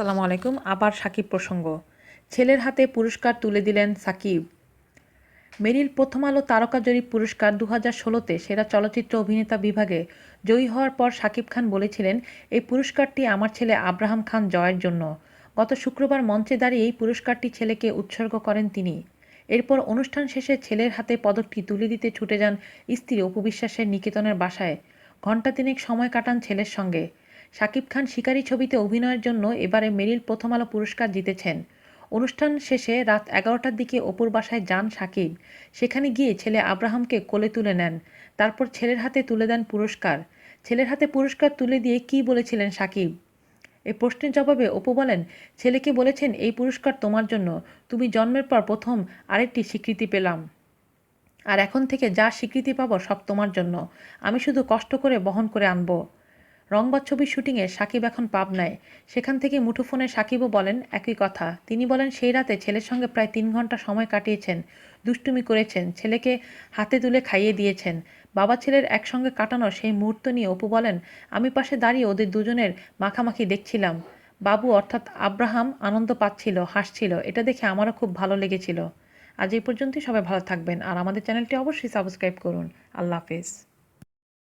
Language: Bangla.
আসসালামু আলাইকুম, আবার সাকিব প্রসঙ্গ। ছেলের হাতে পুরস্কার তুলে দিলেন সাকিব। মেরিল প্রথম আলো তারকা জরিপ পুরস্কার দু হাজার ষোলোতে সেরা চলচ্চিত্র অভিনেতা বিভাগে জয়ী হওয়ার পর সাকিব খান বলেছিলেন, এই পুরস্কারটি আমার ছেলে আব্রাহাম খান জয়ের জন্য। গত শুক্রবার মঞ্চে দাঁড়িয়ে এই পুরস্কারটি ছেলেকে উৎসর্গ করেন তিনি। এরপর অনুষ্ঠান শেষে ছেলের হাতে পদকটি তুলে দিতে ছুটে যান স্ত্রী অপবিশ্বাসের নিকেতনের বাসায়। ঘণ্টা তিনেক সময় কাটান ছেলের সঙ্গে। শাকিব খান শিকারী ছবিতে অভিনয়ের জন্য এবারে মেরিল প্রথম আলো পুরস্কার জিতেছেন। অনুষ্ঠান শেষে রাত এগারোটার দিকে অপুর বাসায় যান সাকিব সেখানে গিয়ে ছেলে আব্রাহামকে কোলে তুলে নেন। তারপর ছেলের হাতে তুলে দেন পুরস্কার। ছেলের হাতে পুরস্কার তুলে দিয়ে কি বলেছিলেন সাকিব এ প্রশ্নের জবাবে অপু বলেন, ছেলেকে বলেছেন, এই পুরস্কার তোমার জন্য। তুমি জন্মের পর প্রথম আরেকটি স্বীকৃতি পেলাম। আর এখন থেকে যা স্বীকৃতি পাবো সব তোমার জন্য। আমি শুধু কষ্ট করে বহন করে আনব। রংবাদ ছবির শুটিংয়ে সাকিব এখন পাবনায়। সেখান থেকে মুঠোফোনে সাকিবও বলেন একই কথা। তিনি বলেন, সেই রাতে ছেলের সঙ্গে প্রায় তিন ঘণ্টা সময় কাটিয়েছেন, দুষ্টুমি করেছেন, ছেলেকে হাতে তুলে খাইয়ে দিয়েছেন। বাবা ছেলের একসঙ্গে কাটানো সেই মুহূর্ত নিয়ে অপু বলেন, আমি পাশে দাঁড়িয়ে ওদের দুজনের মাখামাখি দেখছিলাম। বাবু অর্থাৎ আব্রাহাম আনন্দ পাচ্ছিল, হাসছিল। এটা দেখে আমারও খুব ভালো লেগেছিল। আজ এই পর্যন্তই, সবাই ভালো থাকবেন। আর আমাদের চ্যানেলটি অবশ্যই সাবস্ক্রাইব করুন। আল্লাহ হাফেজ।